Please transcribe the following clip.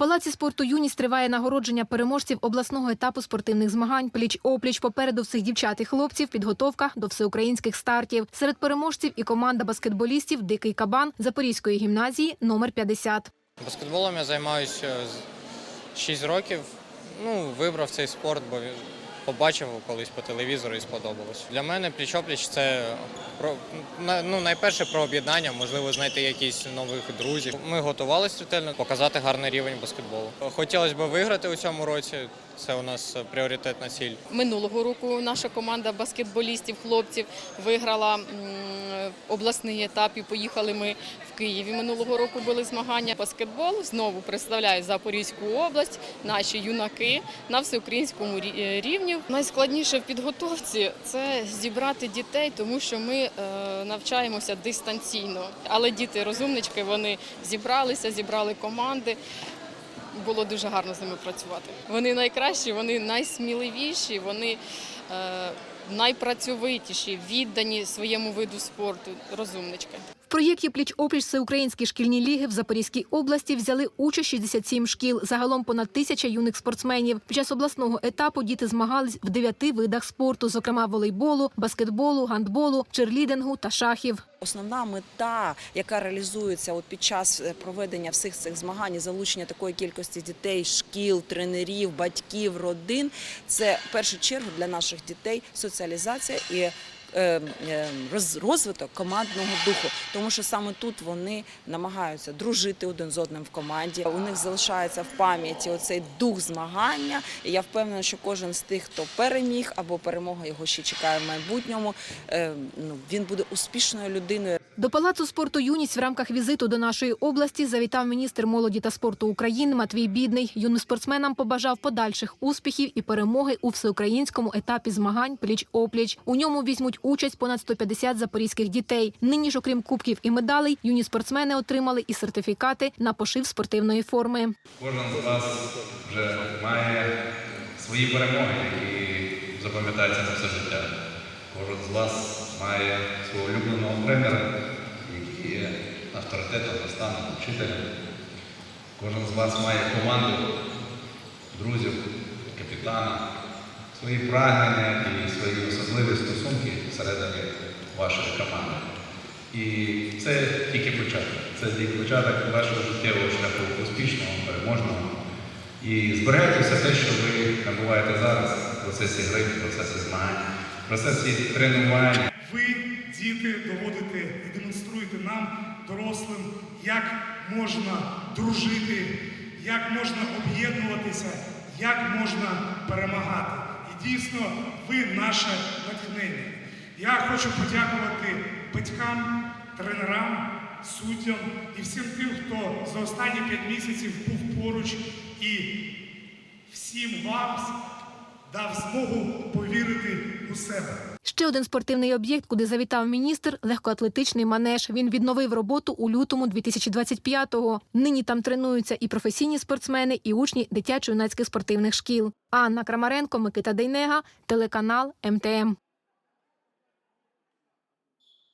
палаці спорту Юність триває нагородження переможців обласного етапу спортивних змагань. Пліч опліч попереду всіх дівчат і хлопців. Підготовка до всеукраїнських стартів. Серед переможців і команда баскетболістів Дикий кабан Запорізької гімназії номер 50. Баскетболом я займаюся 6 років. Ну, вибрав цей спорт, бо побачив колись по телевізору і сподобалось. Для мене пліч-опліч це про ну, найперше про об'єднання, можливо, знайти якісь нових друзів. Ми готувалися ретельно, показати гарний рівень баскетболу. Хотілося б виграти у цьому році. Це у нас пріоритетна ціль. Минулого року наша команда баскетболістів, хлопців виграла обласний етап і поїхали ми в Києві. Минулого року були змагання. Баскетбол знову представляє Запорізьку область, наші юнаки на всеукраїнському е, рівні. Найскладніше в підготовці це зібрати дітей, тому що ми е, навчаємося дистанційно. Але діти розумнички, вони зібралися, зібрали команди. Було дуже гарно з ними працювати. Вони найкращі, вони найсміливіші, вони е, найпрацьовитіші, віддані своєму виду спорту. Розумнички. Проєкті Пліч опліч всеукраїнські шкільні ліги в Запорізькій області взяли участь 67 шкіл. Загалом понад тисяча юних спортсменів. Під час обласного етапу діти змагались в дев'яти видах спорту, зокрема волейболу, баскетболу, гандболу, черлідингу та шахів. Основна мета, яка реалізується от під час е, проведення всіх цих змагань, залучення такої кількості дітей, шкіл, тренерів, батьків, родин, це в першу чергу для наших дітей соціалізація і розвиток командного духу, тому що саме тут вони намагаються дружити один з одним в команді. У них залишається в пам'яті оцей дух змагання. І я впевнена, що кожен з тих, хто переміг або перемога його ще чекає в майбутньому, е, ну він буде успішною людиною. До палацу спорту Юність в рамках візиту до нашої області завітав міністр молоді та спорту України Матвій Бідний. Юним спортсменам побажав подальших успіхів і перемоги у всеукраїнському етапі змагань пліч опліч. У ньому візьмуть участь понад 150 запорізьких дітей. Нині ж, окрім кубків і медалей, юні спортсмени отримали і сертифікати на пошив спортивної форми. Кожен з вас вже має свої перемоги, які запам'ятаються на все життя. Кожен з вас має свого улюбленого тренера, який є авторитетом, наставником, вчителем. Кожен з вас має команду друзів, капітана, свої прагнення і свої особливі всередині вашої команди. І це тільки початок. Це тільки початок вашого життєвого шляху успішного, переможного. І зберігайте все те, що ви набуваєте зараз в процесі гри, в процесі змагань, в процесі тренувань. Ви, діти, доводите і демонструєте нам, дорослим, як можна дружити, як можна об'єднуватися, як можна перемагати. І дійсно, ви наше натхнення. Я хочу подякувати батькам, тренерам, суддям і всім тим, хто за останні п'ять місяців був поруч і всім вам дав змогу повірити у себе. Ще один спортивний об'єкт, куди завітав міністр – легкоатлетичний манеж. Він відновив роботу у лютому 2025-го. Нині там тренуються і професійні спортсмени, і учні дитячо-юнацьких спортивних шкіл. Анна Крамаренко, Микита Дейнега, телеканал МТМ.